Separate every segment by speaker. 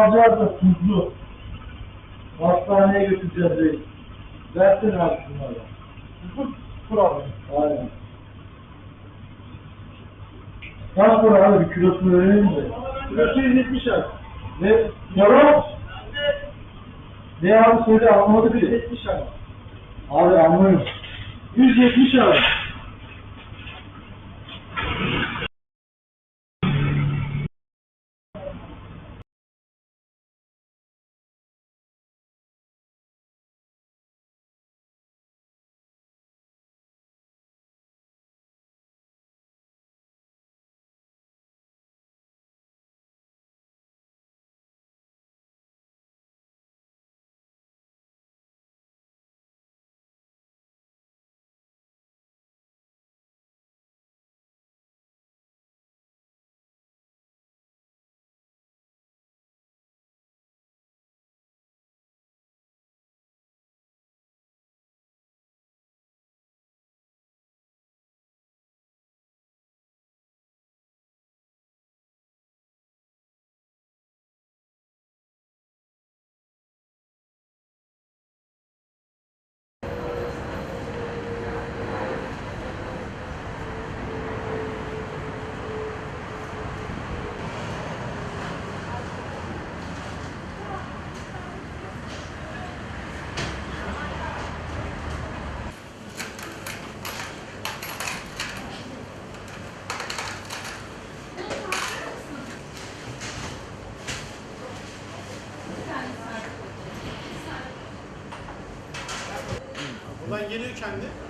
Speaker 1: Alacağız da tuzlu. Hastaneye götüreceğiz reis. Versene abi şunları. Tuzlu problem. Aynen. Kaç para abi kilosunu verelim de. Kilosu 170 abi. Ne? Yalan. Ne abi söyle anlamadı ki. 170 abi. Abi anlıyorum. 170 abi.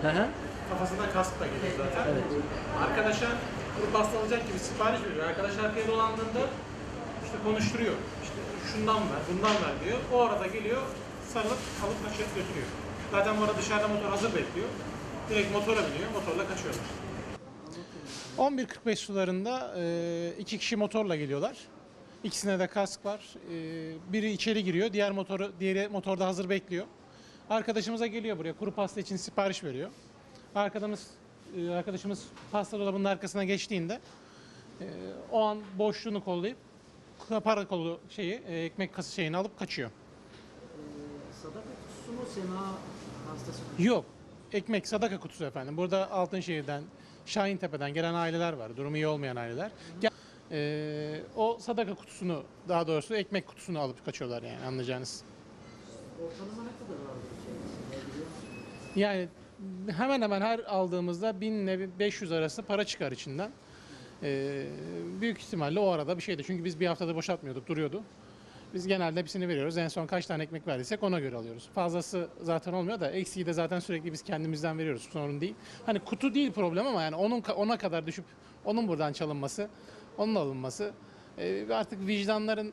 Speaker 2: Hı hı.
Speaker 3: Kafasında kaskla geliyor zaten.
Speaker 2: Evet.
Speaker 3: Arkadaşa grup hastalanacak gibi sipariş veriyor. Arkadaş arkaya dolandığında işte konuşturuyor. İşte şundan ver, bundan ver diyor. O arada geliyor, sarılıp alıp kaçırıp götürüyor. Zaten bu arada dışarıda motor hazır bekliyor. Direkt motora biniyor, motorla kaçıyorlar. 11.45 sularında e, iki kişi motorla geliyorlar. İkisine de kask var. E, biri içeri giriyor, diğer motoru diğeri motorda hazır bekliyor. Arkadaşımıza geliyor buraya kuru pasta için sipariş veriyor. Arkadaşımız e, arkadaşımız pasta dolabının arkasına geçtiğinde e, o an boşluğunu kollayıp para kolu şeyi e, ekmek kası şeyini alıp kaçıyor.
Speaker 2: Sadaka kutusu mu sema hastası mı?
Speaker 3: Yok. Ekmek sadaka kutusu efendim. Burada Altınşehir'den, Şahintepe'den gelen aileler var. Durumu iyi olmayan aileler. Gel- E, o sadaka kutusunu daha doğrusu ekmek kutusunu alıp kaçıyorlar yani anlayacağınız.
Speaker 2: Ortalama ne kadar?
Speaker 3: Yani hemen hemen her aldığımızda 1000 ile 500 arası para çıkar içinden. Ee, büyük ihtimalle o arada bir şeydi. Çünkü biz bir haftada boşaltmıyorduk, duruyordu. Biz genelde hepsini veriyoruz. En son kaç tane ekmek verdiysek ona göre alıyoruz. Fazlası zaten olmuyor da eksiği de zaten sürekli biz kendimizden veriyoruz. Sorun değil. Hani kutu değil problem ama yani onun ona kadar düşüp onun buradan çalınması, onun alınması e, artık vicdanların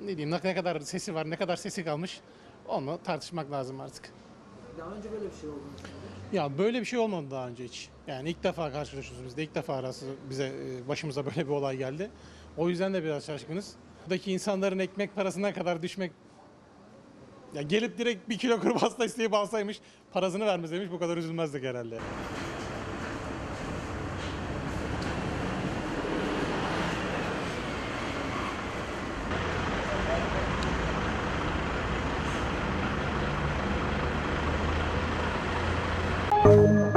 Speaker 3: ne diyeyim ne kadar sesi var, ne kadar sesi kalmış onu tartışmak lazım artık.
Speaker 2: Daha önce böyle bir şey oldu mu?
Speaker 3: Ya böyle bir şey olmadı daha önce hiç. Yani ilk defa karşılaşıyoruz biz de ilk defa arası bize e, başımıza böyle bir olay geldi. O yüzden de biraz şaşkınız. Buradaki insanların ekmek parasına kadar düşmek ya gelip direkt bir kilo kuru pasta isteyip alsaymış parasını vermeseymiş bu kadar üzülmezdik herhalde.
Speaker 1: Thank you.